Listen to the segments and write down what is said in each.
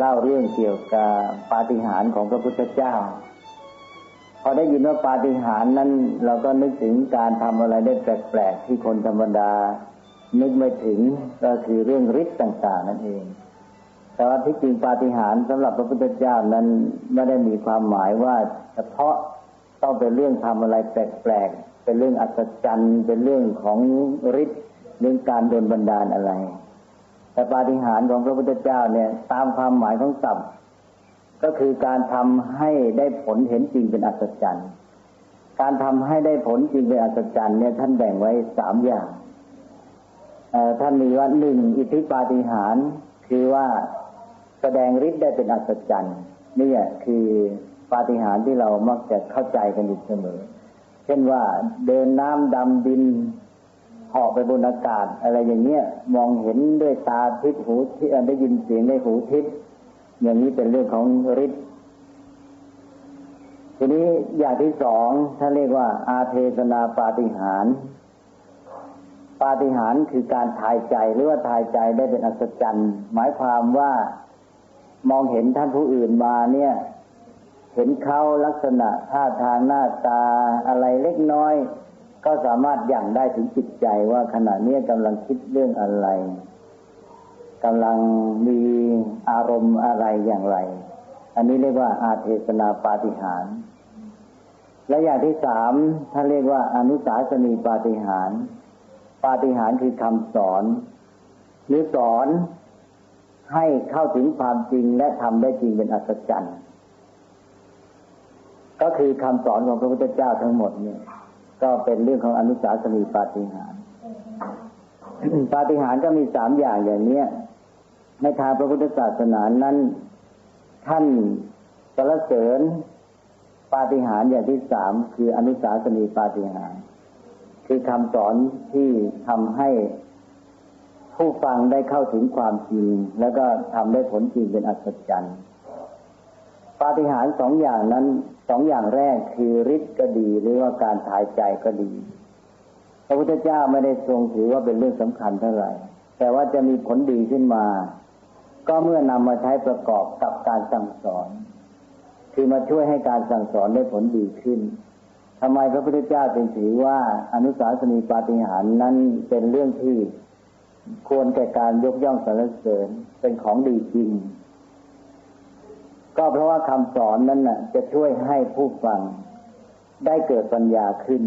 เล่าเรื่องเกี่ยวกับปาฏิหาริย์ของพระพุทธเจ้า พอได้ยินว่าปาฏิหาริย์นั้นเราก็นึกถึงการทำอะไรได้แปลกๆที่คนธรรมดา นึกไม่ถึงก็คือเรื่องฤทธิ์ต่างๆ นั่นเอง แต่ว่าที่จริงปาฏิหาริย์สำหรับพระพุทธเจ้านั้นไม่ได้มีความหมายว่าเฉพาะต้องเป็นเรื่องทำอะไรแปลกๆเป็นเรื่องอัศจรรย์เป็นเรื่องของฤทธิ์เรื่องการโดนบันดาลอะไร แต่ปาฏิหาริย์ของพระพุทธเจ้าเนี่ย ตามความหมายของศัพท์ ก็คือการทำให้ได้ผลเห็นจริงเป็นอัศจรรย์ การทำให้ได้ผลจริงเป็นอัศจรรย์เนี่ยท่านแบ่งไว้สามอย่างท่านมีว่าหนึ่งอิทธิปาฏิหาริย์คือว่าแสดงฤทธิ์ได้เป็นอัศจรรย์นี่คือปาฏิหาริย์ที่เรามักจะเข้าใจกันอยู่เสมอ เช่นว่าเดินน้ำดำดิน เหาะไปบนอากาศอะไรอย่างเงี้ยมองเห็นด้วยตาทิพหูที่ได้ยินเสียงในหูทิพอย่างนี้เป็นเรื่องของฤทธิ์ทีนี้อย่างที่สองท่านเรียกว่า อาเทศนาปาฏิหารปาฏิหารคือการทายใจหรือว่าทายใจได้เป็นอัศจรรย์หมายความว่ามองเห็นท่านผู้อื่นมาเนี่ย เห็นเขาลักษณะท่าทางหน้าตาอะไรเล็กน้อย ก็สามารถอย่งได้ถึงจิตใจว่าขณะนี้กำลังคิดเรื่องอะไรกำลังมีอารมณ์อะไรอย่างไร อันนี้เรียกว่าอาเทศนาปาฏิหาร และอย่างที่สามท่านเรียกว่าอนุสาสนีปาฏิหาร ปาฏิหารคือคำสอน หรือสอนให้เข้าถึงความจริงและทำได้จริงเป็นอัศจรรย์ ก็คือคำสอนของพระพุทธเจ้าทั้งหมดเนี่ย ก็เป็นเรื่องของอนุสาสนีปาฏิหารปาฏิหารก็มีสามอย่างอย่างเนี้ยในทางพระพุทธศาสนานั้น ท่านสรรเสริญปาฏิหารอย่างที่สามคืออนุสาสนีปาฏิหารคือคำสอนที่ทำให้ผู้ฟังได้เข้าถึงความจริง แล้วก็ทำได้ผลจริงเป็นอัศจรรย์ปาฏิหาริย์สองอย่างนั้น สองอย่างแรกคือฤทธิ์ก็ดีหรือว่าการถ่ายใจก็ดี พระพุทธเจ้าไม่ได้ทรงถือว่าเป็นเรื่องสำคัญเท่าไหร่ แต่ว่าจะมีผลดีขึ้นมา ก็เมื่อนำมาใช้ประกอบกับการสั่งสอน คือมาช่วยให้การสั่งสอนได้ผลดีขึ้นทำไมพระพุทธเจ้าจึงถือว่าอนุสาสนีปาฏิหาริย์นั้นเป็นเรื่องที่ควรแก่การยกย่องสรรเสริญเป็นของดีจริง ก็เพราะว่าคำสอนนั้นน่ะ จะช่วยให้ผู้ฟังได้เกิดปัญญาขึ้น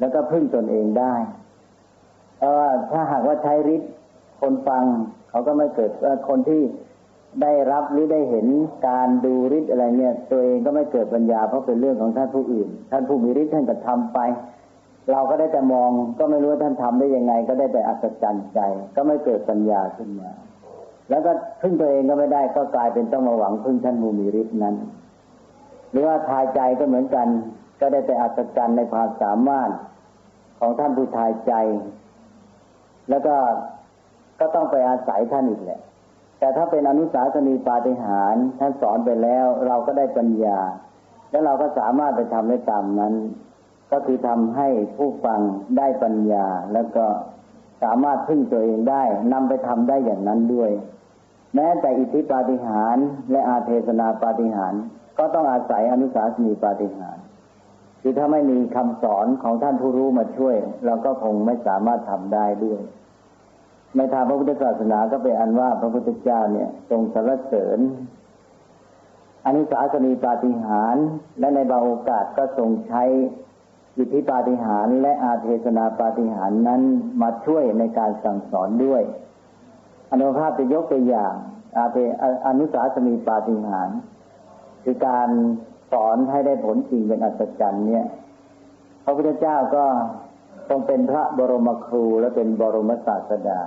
แล้วก็พึ่งตนเองได้เพราะว่าถ้าหากว่าใช้ฤทธิ์คนฟัง เขาก็ไม่เกิดคนที่ได้รับหรือได้เห็นการดูฤทธิ์อะไรเนี่ย ตัวเองก็ไม่เกิดปัญญาเพราะเป็นเรื่องของท่านผู้อื่น ท่านผู้มีฤทธิ์ท่านก็ทำไป เราก็ได้แต่มอง ก็ไม่รู้ว่าท่านทำได้ยังไง ก็ได้แต่อัศจรรย์ใจ ก็ไม่เกิดปัญญาขึ้นมา แล้วก็พึ่งตัวเองก็ไม่ได้ก็กลายเป็นต้องมาหวังพึ่งท่านมูมีฤทธิ์นั้น หรือว่าทายใจก็เหมือนกัน ก็ได้แต่อัศจรรย์ในความสามารถของท่านผู้ทายใจ แล้วก็ก็ต้องไปอาศัยท่านอีกแหละ แต่ถ้าเป็นอนุสาสนีปาฏิหาริย์ท่านสอนไปแล้ว เราก็ได้ปัญญา แล้วเราก็สามารถไปทำได้ตามนั้น ก็คือทำให้ผู้ฟังได้ปัญญา แล้วก็สามารถพึ่งตัวเองได้นำไปทำได้อย่างนั้นด้วย แม้แต่อิทธิปาฏิหารและอาเทศนาปาฏิหารก็ต้องอาศัยอนุสาสนีปาฏิหารคือถ้าไม่มีคำสอนของท่านผู้รู้มาช่วย เราก็คงไม่สามารถทำได้ด้วยในทางพระพุทธศาสนาก็เป็นอันว่าพระพุทธเจ้าเนี่ยทรงสรรเสริญอนุสาสนีปาฏิหาร และในบางโอกาสก็ทรงใช้อิทธิปาฏิหารและอาเทศนาปาฏิหารนั้นมาช่วยในการสั่งสอนด้วย อนุภาพจะยกตัวอย่างอาเปอนุสาสมีปาฏิหารคือการสอนให้ได้ผลจริงเป็นอัศจรรย์เนี่ยพระพุทธเจ้าก็ทรงเป็นพระบรมครูและเป็นบรมศาสดา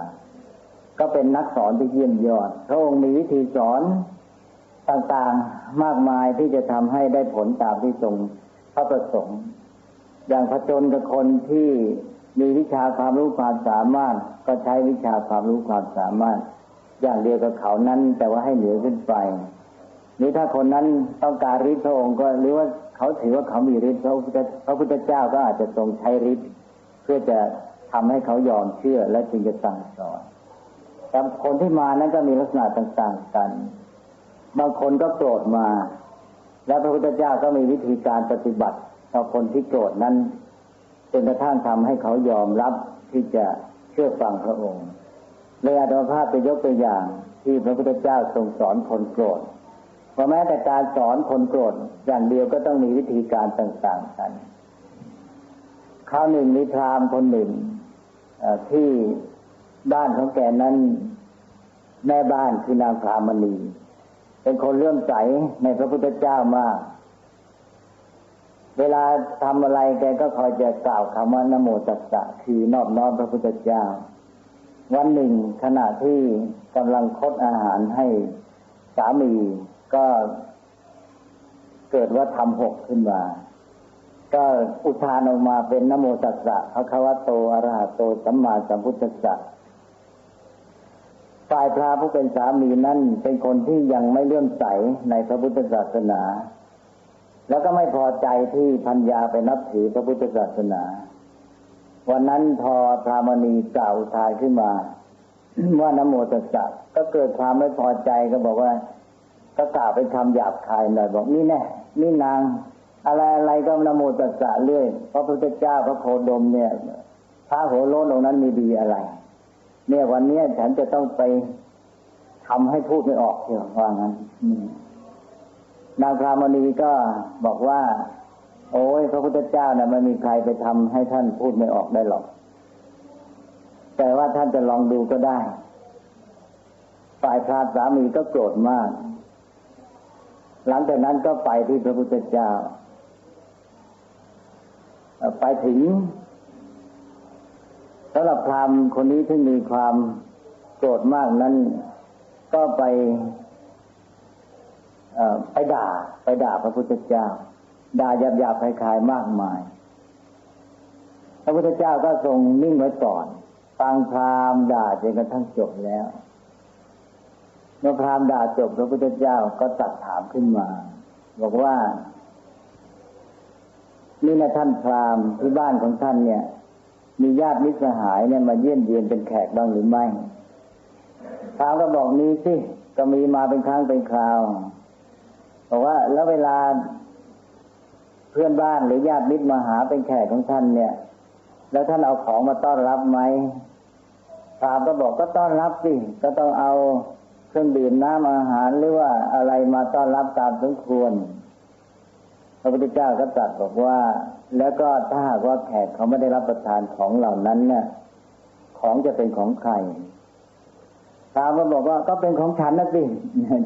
ก็เป็นนักสอนที่เยี่ยมยอด พระองค์มีวิธีสอนต่างๆมากมายที่จะทำให้ได้ผลตามที่ทรงพระประสงค์ อย่างพระจนกับคนที่ มีวิชาความรู้ความสามารถ ก็ใช้วิชาความรู้ความสามารถ อย่างเดียวกับเขานั้น แต่ว่าให้เหนือขึ้นไปหรือถ้าคนนั้นต้องการฤทธิ์พระองค์ก็หรือว่าเขาถือว่าเขามีฤทธิ์พระพุทธพระพุทธเจ้าก็อาจจะทรงใช้ฤทธิ์เพื่อจะทำให้เขายอมเชื่อและจึงจะสั่งสอนแต่คนที่มานั้นก็มีลักษณะต่างๆกัน บางคนก็โกรธมา แล้วพระพุทธเจ้าก็มีวิธีการปฏิบัติต่อคนที่โกรธนั้น จนกระทั่งทำให้เขายอมรับที่จะเชื่อฟังพระองค์เลยอาตมาภาพไปยกตัวอย่าง ที่พระพุทธเจ้าทรงสอนคนโกรธเพราะแม้แต่การสอนคนโกรธอย่างเดียวก็ต้องมีวิธีการต่าง ๆ กันคราวหนึ่งมีพรามคนหนึ่งที่บ้านของแกนั้นแม่บ้านคือนางพรามณี เป็นคนเลื่อมใสในพระพุทธเจ้ามาก เวลาทำอะไรแกก็คอยจะกล่าวคำว่านโมตัสสะคือนอบน้อมพระพุทธเจ้า วันหนึ่งขณะที่กำลังคดอาหารให้สามีก็เกิดว่าทำหกขึ้นมา ก็อุทานออกมาเป็นนโมตัสสะพระควโตอรหะโตสัมมาสัมพุทธัสสะฝ่ายพระผู้เป็นสามีนั้นเป็นคนที่ยังไม่เลื่อมใสในพระพุทธศาสนา แล้วก็ไม่พอใจที่พัญญาไปนับถือพระพุทธศาสนา วันนั้นพอพระมณีกล่าวทายขึ้นมา ว่านโมตัสสะก็เกิดความไม่พอใจก็บอกว่าก็กล่าวเป็นคำหยาบคายหน่อยบอกนี่แน่นี่นาง อะไรอะไรก็นโมตัสสะเรื่อยพระพุทธเจ้าพระโคดมเนี่ยพระโหโลนตรงนั้นมีดีอะไร เนี่ยวันนี้ฉันจะต้องไปทำให้พูดไม่ออกเชียวว่างั้น นางพรามณีก็บอกว่า โอ้ยพระพุทธเจ้านะ่ะไม่มีใครไปทำให้ท่านพูดไม่ออกได้หรอก แต่ว่าท่านจะลองดูก็ได้ ฝ่ายพระสามีก็โกรธมาก หลังจากนั้นก็ไปที่พระพุทธเจ้า ไปถึงสำหรับพรามคนนี้ที่มีความโกรธมากนั้น ก็ไป ไปด่า ไปด่าพระพุทธเจ้า ด่าหยาบหยาบคลายๆมากมาย พระพุทธเจ้าก็ทรงนิ่งไว้ก่อนฟังพราหมณ์ด่าจนกระทั่งจบแล้ว เมื่อพราหมณ์ด่าจบพระพุทธเจ้าก็ตัดถามขึ้นมา บอกว่า นี่นะท่านพราหมณ์ที่บ้านของท่านเนี่ย มีญาติมิตรสหายเนี่ยมาเยี่ยมเยียนเป็นแขกบ้างหรือไม่ถาหมณ์ก็บอกมีสิก็มีมาเป็นครั้งเป็นคราว บอกว่า แล้วเวลาเพื่อนบ้านหรือญาติมิตรมาหาเป็นแขกของท่านเนี่ย แล้วท่านเอาของมาต้อนรับไหมถามก็บอกก็ต้อนรับสิก็ต้องเอาเครื่องดื่มน้ำอาหารหรือว่าอะไรมาต้อนรับตามสมควรพระพุทธเจ้าก็ตรัสบอกว่า แล้วก็ถ้าหากว่าแขกเขาไม่ได้รับประทานของเหล่านั้นเนี่ยของจะเป็นของใครถามมาบอกว่าก็เป็นของฉันนะสิ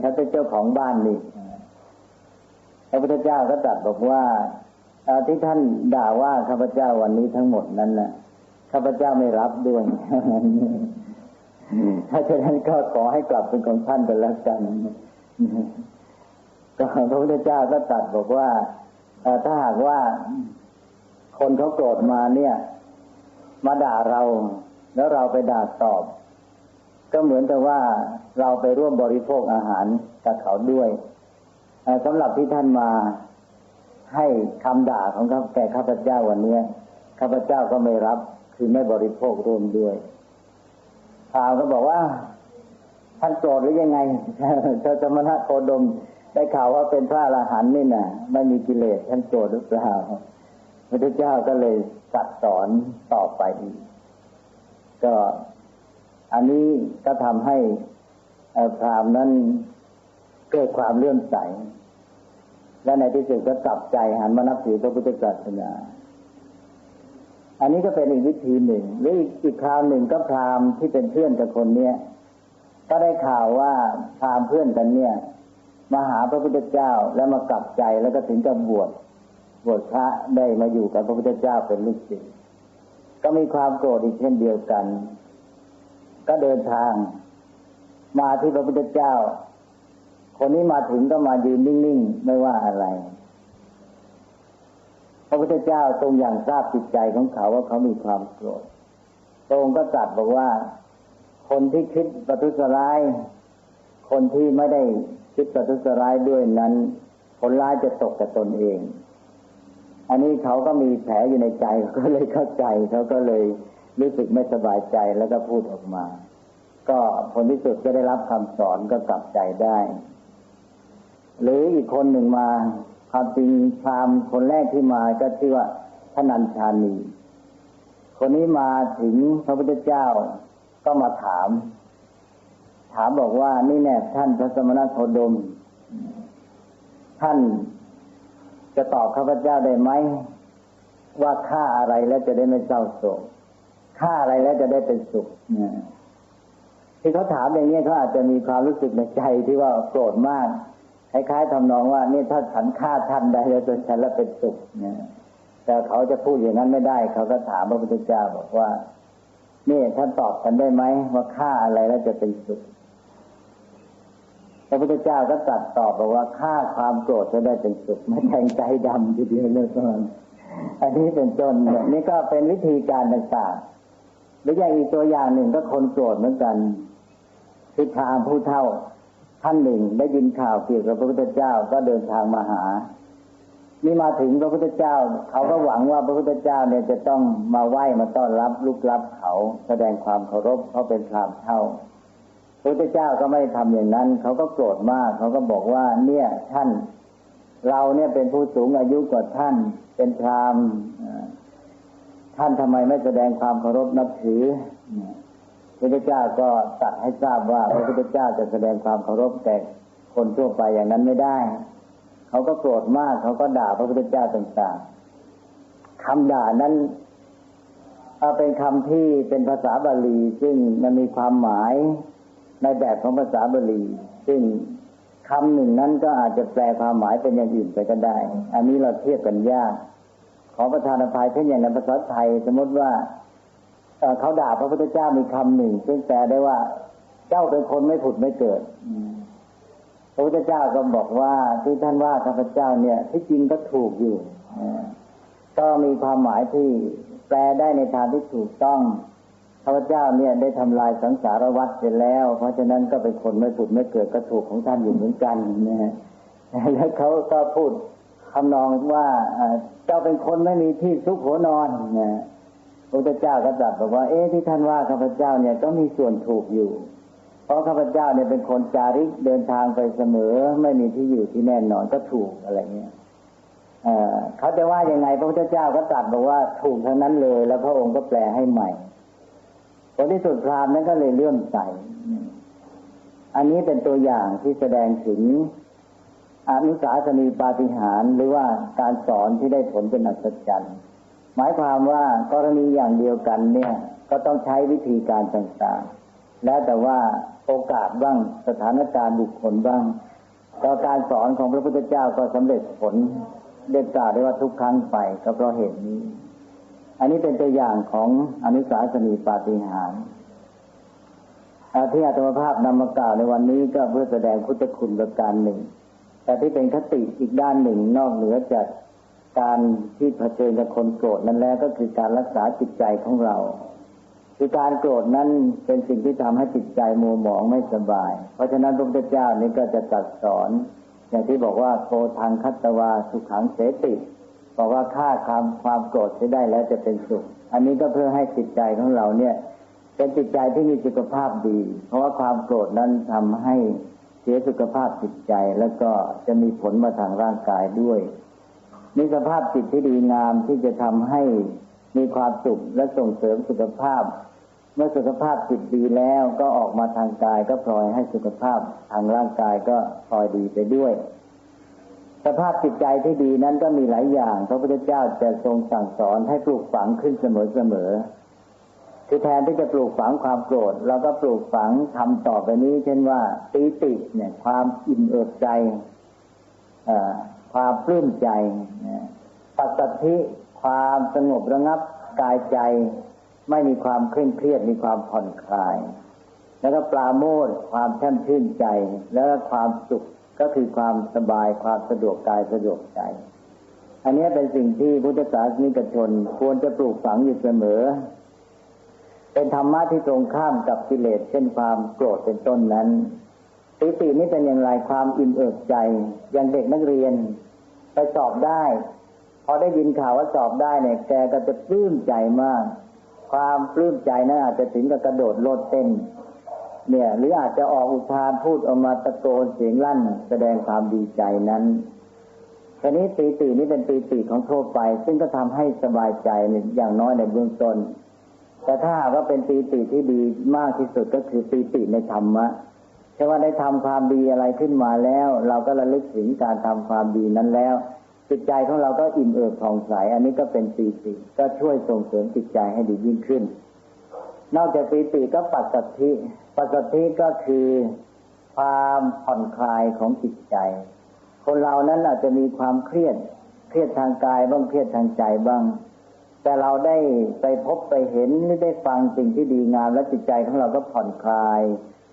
ฉันเป็นเจ้าของบ้านนี่ ระพุทธเจ้าก็ตรัสบอกว่าที่ท่านด่าว่าข้าพเจ้าวันนี้ทั้งหมดนั้นนะข้าพเจ้าไม่รับด้วยถ้าฉะนั้นก็ขอให้กลับเป็นของท่านไปแล้วกันก็พระพุทธเจ้าก็ตรัสบอกว่าถ้าหากว่าคนเขาโกรธมาเนี่ย มาด่าเรา แล้วเราไปด่าตอบ ก็เหมือนกับว่าเราไปร่วมบริโภคอาหารกับเขาด้วย สำหรับที่ท่านมาให้คำด่าของเขาแก่ข้าพเจ้าวันนี้ข้าพเจ้าก็ไม่รับคือไม่บริโภคร่วมด้วยข่าวก็บอกว่า ท่านโกรธหรือยังไงเธอสมณะโคดมได้ข่าวว่าเป็นพระอรหันต์นี่นะไม่มีกิเลสท่านโกรธหรือเปล่าพระเจ้าก็เลยสัดสอนต่อไปอีกก็อันนี้ก็ทำให้พรามนั้น เกิดความเลื่อมใส และในที่สุดก็กลับใจหันมานับถือพระพุทธศาสนา อันนี้ก็เป็นอีกวิธีหนึ่ง หรืออีกอีกคราวหนึ่งก็พรามที่เป็นเพื่อนกับคนเนี้ยก็ได้ข่าวว่าพรามเพื่อนกันเนี่ยมาหาพระพุทธเจ้าแล้วมากลับใจแล้วก็ถึงกับบวชบวชพระได้มาอยู่กับพระพุทธเจ้าเป็นลูกศิษย์ก็มีความโกรธอีกเช่นเดียวกัน ก็เดินทาง มาที่พระพุทธเจ้า คนนี้มาถึงก็มายืนนิ่งๆ ไม่ว่าอะไร พระพุทธเจ้าทรงอย่างทราบจิตใจของเขาว่าเขามีความโกรธทรงก็ตรัสบอกว่า คนที่คิดประทุษร้าย คนที่ไม่ได้คิดประทุษร้ายด้วยนั้นผลร้ายจะตกกับตนเอง อันนี้เขาก็มีแผลอยู่ในใจก็เลยเข้าใจเขาก็เลยรู้สึกไม่สบายใจแล้วก็พูดออกมา ก็ผลที่สุดก็ได้รับคำสอนก็กลับใจได้ หรืออีกคนหนึ่งมาควาจริงพรามคนแรกที่มาก็ชื่อว่าทนันชานี คนนี้มาถึงพระพุทธเจ้าก็มาถาม ถามบอกว่านี่แน่ท่านพระสมณโคดม ท่านจะตอบข้าพเจ้าได้ไหมว่าฆ่าอะไรแล้วจะได้ไม่เศร้าโศกฆ่าอะไรแล้วจะได้เป็นสุขที่เขาถามอย่างนี้เขาอาจจะมีความรู้สึกในใจที่ว่าโกรธมาก คล้ายๆทำนองว่านี่ถ้าฉันฆ่าท่านได้แล้วตัวฉันแล้วเป็นสุขเนี่ยแต่เขาจะพูดอย่างนั้นไม่ได้ เขาก็ถามพระพุทธเจ้าบอกว่านี่ท่านตอบกันได้ไหมว่าฆ่าอะไรแล้วจะเป็นสุขพระพุทธเจ้าก็ตรัสตอบบอกว่าฆ่าความโกรธจะได้เป็นสุขไม่แทงใจดำทีเดียวเลยตอนอันนี้เป็นต้นนี่ก็เป็นวิธีการต่างๆหรืออย่างอีกตัวอย่างหนึ่งก็คนโกรธเหมือนกันคือพรามผู้เท่า ท่านหนึ่งได้ยินข่าวเกี่ยวกับพระพุทธเจ้าก็เดินทางมาหา นี่มาถึงพระพุทธเจ้า เขาก็หวังว่าพระพุทธเจ้าเนี่ยจะต้องมาไหว้มาต้อนรับลุกรับเขาแสดงความเคารพเขาเป็นพรามเท่าพระพุทธเจ้าก็ไม่ทำอย่างนั้น เขาก็โกรธมาก เขาก็บอกว่า เนี่ยท่าน เราเนี่ยเป็นผู้สูงอายุกว่าท่าน เป็นพรามท่านทำไมไม่แสดงความเคารพนับถือ พระพุทธเจ้าก็ตัดให้ทราบว่าพระพุทธเจ้าจะแสดงความเคารพแต่คนทั่วไปอย่างนั้นไม่ได้ เขาก็โกรธมาก เขาก็ด่าพระพุทธเจ้าต่างๆคำด่านั้นเป็นคำที่เป็นภาษาบาลี ซึ่งมันมีความหมายในแบบของภาษาบาลี ซึ่งคำหนึ่งนั้นก็อาจจะแปลความหมายเป็นอย่างอื่นไปก็ได้ อันนี้เราเทียบกันยาก ขอประทานอภัยเช่นอย่างในภาษาไทย สมมติว่า เขาด่าพระพุทธเจ้ามีคำหนึ่งซึ่งแปลได้ว่า เจ้าเป็นคนไม่ผุดไม่เกิดพระพุทธเจ้าก็บอกว่าที่ท่านว่าข้าพเจ้าเนี่ย ที่จริงก็ถูกอยู่ก็มีความหมายที่แปลได้ในทางที่ถูกต้องข้าพเจ้าเนี่ยได้ทำลายสังสารวัฏเสร็จแล้ว เพราะฉะนั้นก็เป็นคนไม่ผุดไม่เกิดก็ถูกของท่านอยู่เหมือนกันนะฮะแล้วเขาก็พูดคำนองว่าเจ้าเป็นคนไม่มีที่ซุกหัวนอนนะ พระพุทธเจ้าก็ตรัสบอกว่า เอ๊ะที่ท่านว่าข้าพเจ้าเนี่ยก็มีส่วนถูกอยู่ เพราะข้าพเจ้าเนี่ยเป็นคนจาริกเดินทางไปเสมอ ไม่มีที่อยู่ที่แน่นอนก็ถูกอะไรเงี้ยเขาจะว่ายังไงพระพุทธเจ้าก็ตรัสบอกว่าถูกทั้งนั้นเลย แล้วพระองค์ก็แปลให้ใหม่ผลที่สุดพราหมณ์นั้นก็เลยเลื่อมใส อันนี้เป็นตัวอย่างที่แสดงถึงอนุสาสนีปาฏิหาริย์หรือว่าการสอนที่ได้ผลเป็นอัศจรรย์ หมายความว่ากรณีอย่างเดียวกันเนี่ย ก็ต้องใช้วิธีการต่างๆ แล้วแต่ว่าโอกาสบ้างสถานการณ์บุคคลบ้างก็การสอนของพระพุทธเจ้าก็สำเร็จผลเด็ดกล่าวได้ว่าทุกครั้งไปก็เพราะเหตุนี้ อันนี้เป็นตัวอย่างของอนุสาสนีปาฏิหาริย์ที่อาตมภาพนำมากล่าวในวันนี้ก็เพื่อแสดงพุทธคุณประการหนึ่ง แต่ที่เป็นคติอีกด้านหนึ่งนอกเหนือจาก การที่เผชิญกับคนโกรธนั้นแล้วก็คือการรักษาจิตใจของเรา คือการโกรธนั้นเป็นสิ่งที่ทำให้จิตใจมัวหมองไม่สบาย เพราะฉะนั้นพระพุทธเจ้านี้ก็จะตรัสสอน อย่างที่บอกว่าโกทางคัตวาสุขังเสติบอกว่าฆ่าความความโกรธได้แล้วจะเป็นสุข อันนี้ก็เพื่อให้จิตใจของเราเนี่ย เป็นจิตใจที่มีสุขภาพดี เพราะว่าความโกรธนั้นทำให้เสียสุขภาพจิตใจแล้วก็จะมีผลมาทางร่างกายด้วย มีสภาพจิตที่ดีงามที่จะทำให้มีความสุขและส่งเสริมสุขภาพ เมื่อสุขภาพจิตดีแล้วก็ออกมาทางกายก็พลอยให้สุขภาพทางร่างกายก็พลอยดีไปด้วย สภาพจิตใจที่ดีนั้นก็มีหลายอย่างพระพุทธเจ้าจะทรงสั่งสอนให้ปลูกฝังขึ้นเสมอๆคือแทนที่จะปลูกฝังความโกรธเราก็ปลูกฝังทำต่อไปนี้ เช่นว่าปีติเนี่ยความอิ่มเอิบใจควา ปลื้มใจปัสสัทธิความสงบระงับกายใจ ไม่มีความเคร่งเครียดมีความผ่อนคลาย แล้วก็ปราโมทความแช่มชื่นใจ แล้วก็ความสุขก็คือความสบายความสะดวกกายสะดวกใจ อันนี้เป็นสิ่งที่พุทธศาสนิกชนควรจะปลูกฝังอยู่เสมอ เป็นธรรมะที่ตรงข้ามกับกิเลสเช่นความโกรธเป็นต้นนั้นปิตินี้เป็นอย่างไรความอิ่มเอิบใจ อย่างเด็กนักเรียน ไปสอบได้ พอได้ยินข่าวว่าสอบได้เนี่ยแกก็จะปลื้มใจมาก ความปลื้มใจนั้นอาจจะถึงกับกระโดดโลดเต้น เนี่ย หรืออาจจะออกอุทานพูดออกมาตะโกนเสียงลั่น แสดงความดีใจนั้นทีนี้ปีตินี้เป็นปีติของทั่วไป ซึ่งก็ทำให้สบายใจอย่างน้อยในเบื้องต้นแต่ถ้าหากว่าเป็นปีติที่ดีมากที่สุดก็คือปีติในธรรมะ ใช่ว่าได้ทำความดีอะไรขึ้นมาแล้ว เราก็ระลึกถึงการทำความดีนั้นแล้ว จิตใจของเราก็อิ่มเอิบผ่องใส อันนี้ก็เป็นปีติก็ช่วยส่งเสริมจิตใจให้ดียิ่งขึ้น นอกจากปีติก็ปัสสัทธิปัสสัทธิก็คือความผ่อนคลายของจิตใจ คนเรานั้นอาจจะมีความเครียด เครียดทางกายบ้างเครียดทางใจบ้าง แต่เราได้ไปพบไปเห็นหรือได้ฟังสิ่งที่ดีงาม และจิตใจของเราก็ผ่อนคลาย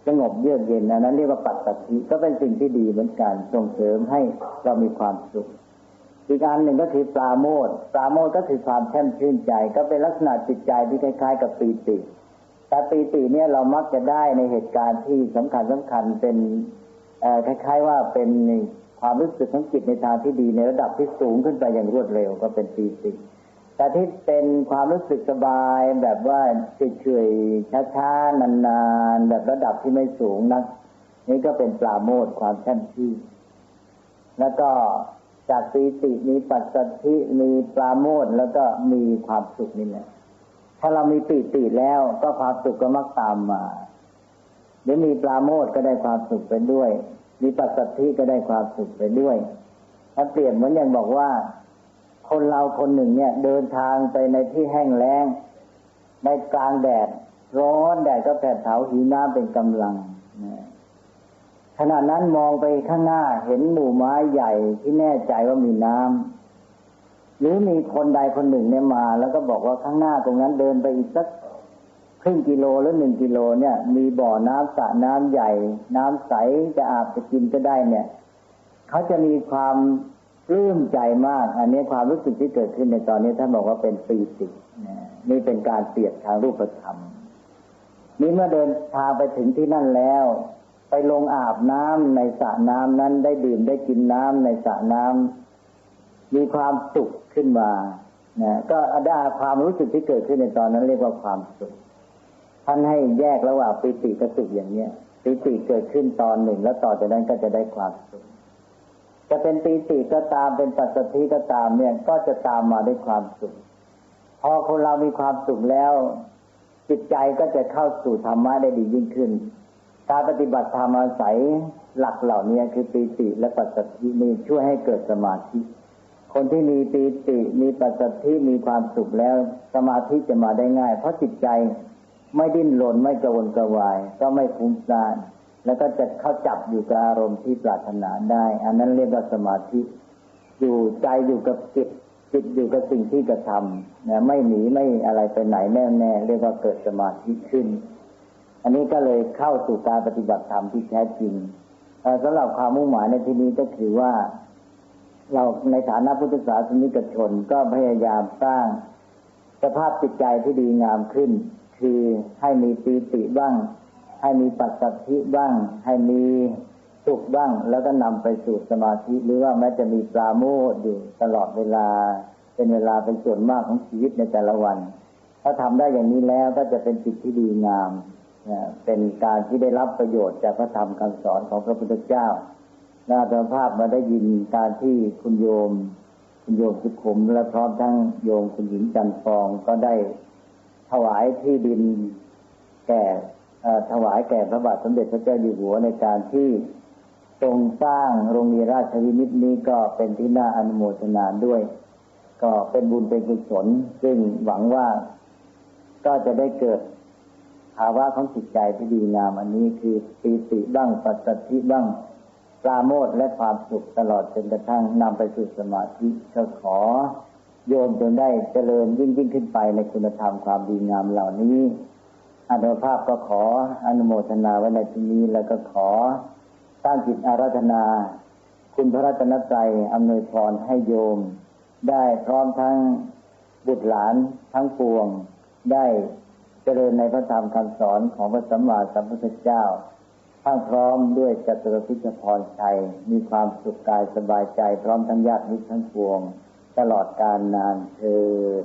สงบเยือกเย็นอันนั้นเรียกว่าปัสสัทธิก็เป็นสิ่งที่ดีเหมือนกันส่งเสริมให้เรามีความสุขอีกอันหนึ่งก็คือปราโมทปราโมทก็คือความแช่มชื่นใจ ก็เป็นลักษณะจิตใจที่คล้าย ๆ กับปีติแต่ปีติเนี่ยเรามักจะได้ในเหตุการณ์ที่สำคัญสำคัญเป็นคล้าย ๆ ว่าเป็นความรู้สึกของจิตในทางที่ดีในระดับที่สูงขึ้นไปอย่างรวดเร็วก็เป็นปีติ แต่ที่เป็นความรู้สึกสบายแบบว่าเฉยๆช้าๆนานๆแบบระดับที่ไม่สูงนัก นี่ก็เป็นปราโมทความแช่มชื่นแล้วก็จากปีติมีปัสสัทธิมีปราโมทแล้วก็มีความสุขนี่แหละถ้าเรามีปีติแล้วก็ความสุขก็มักตามมาหรือมีปราโมทก็ได้ความสุขไปด้วย มีปัสสัทธิก็ได้ความสุขไปด้วยถ้าเปรียบเหมือนอย่างบอกว่า คนเราคนหนึ่งเนี่ย เดินทางไปในที่แห้งแล้ง ในกลางแดด ร้อนแดดก็แผดเผาหิวน้ำเป็นกำลังขณะนั้นมองไปข้างหน้าเห็นหมู่ไม้ใหญ่ที่แน่ใจว่ามีน้ำหรือมีคนใดคนหนึ่งเนี่ยมา แล้วก็บอกว่าข้างหน้าตรงนั้นเดินไปอีกสักครึ่งกิโลหรือหนึ่งกิโลเนี่ย มีบ่อน้ำสระน้ำใหญ่ น้ำใสจะอาบจะกินก็ได้เนี่ย เขาจะมีความ ปลื้มใจมาก อันนี้ความรู้สึกที่เกิดขึ้นในตอนนี้ท่านบอกว่าเป็นปีตินี่เป็นการเปรียบทางรูปธรรมนี่เมื่อเดินทางไปถึงที่นั่นแล้ว ไปลงอาบน้ำในสระน้ำนั้นได้ดื่มได้กินน้ำในสระน้ำมีความสุขขึ้นมานะก็ได้ความรู้สึกที่เกิดขึ้นในตอนนั้นเรียกว่าความสุขท่านให้แยกระหว่างปีติกับสุขอย่างเนี้ยปีติเกิดขึ้นตอนหนึ่งแล้วต่อจากนั้นก็จะได้ความสุข จะเป็นปีติก็ตามเป็นปัสสธิก็ตามเนี่ยก็จะตามมาด้วยความสุขพอคนเรามีความสุขแล้ว จิตใจก็จะเข้าสู่ธรรมะได้ดียิ่งขึ้น การปฏิบัติธรรมอาศัยหลักเหล่านี้คือปีติและปัสสธินี่ช่วยให้เกิดสมาธิ คนที่มีปีติมีปัสสธิมีความสุขแล้ว สมาธิจะมาได้ง่าย เพราะจิตใจไม่ดิ้นรนไม่กระวนกระวาย ก็ไม่ฟุ้งซ่าน แล้วก็จะเข้าจับอยู่กับอารมณ์ที่ปรารถนาได้ อันนั้นเรียกว่าสมาธิ อยู่ใจอยู่กับจิตจิตอยู่กับสิ่งที่กระทำนะไม่หนีไม่อะไรไปไหนแน่แน่เรียกว่าเกิดสมาธิขึ้น อันนี้ก็เลยเข้าสู่การปฏิบัติธรรมที่แท้จริงสำหรับความมุ่งหมายในที่นี้ก็คือว่า เราในฐานะพุทธศาสนิกชนก็พยายามสร้างสภาพจิตใจที่ดีงามขึ้น คือให้มีปีติบ้าง ให้มีปัสสัทธิบ้าง ให้มีสุขบ้าง แล้วก็นำไปสู่สมาธิ หรือว่าแม้จะมีปราโมทอยู่ตลอดเวลา เป็นเวลาเป็นส่วนมากของชีวิตในแต่ละวัน ถ้าทำได้อย่างนี้แล้วก็จะเป็นจิตที่ดีงามเป็นการที่ได้รับประโยชน์จากพระธรรมคำสอนของพระพุทธเจ้านาธรรมภาพมาได้ยินการที่คุณโยม คุณโยมสุขุม และพร้อมทั้งโยมคุณหญิงจันฟองก็ได้ถวายที่ดินแก่ ถวายแก่พระบาทสมเด็จพระเจ้าอยู่หัวในการที่ทรงสร้างโรงเรียนราชวินิตนี้ก็เป็นที่น่าอนุโมทนาด้วย ก็เป็นบุญเป็นกุศลซึ่งหวังว่าก็จะได้เกิดภาวะของจิตใจที่ดีงามอันนี้คือปีติบ้างปัสสติบ้างปราโมทและความสุขตลอดจนกระทั่งนำไปสู่สมาธิก็ขอ โยมจนได้เจริญยิ่งยิ่งขึ้นไปในคุณธรรมความดีงามเหล่านี้ อานุภาพก็ขออนุโมทนาไว้ในที่นี้แล้วก็ขอตั้งจิตอาราธนา คุณพระรัตนตรัยอำนวยพรให้โยม ได้พร้อมทั้งบุตรหลานทั้งปวง ได้เจริญในพระธรรมคำสอนของพระสัมมาสัมพุทธเจ้าทั้งพร้อมด้วยจตุรพิจพรชัย มีความสุขกายสบายใจ พร้อมทั้งญาติมิตรทั้งปวง ตลอดการนานเทิน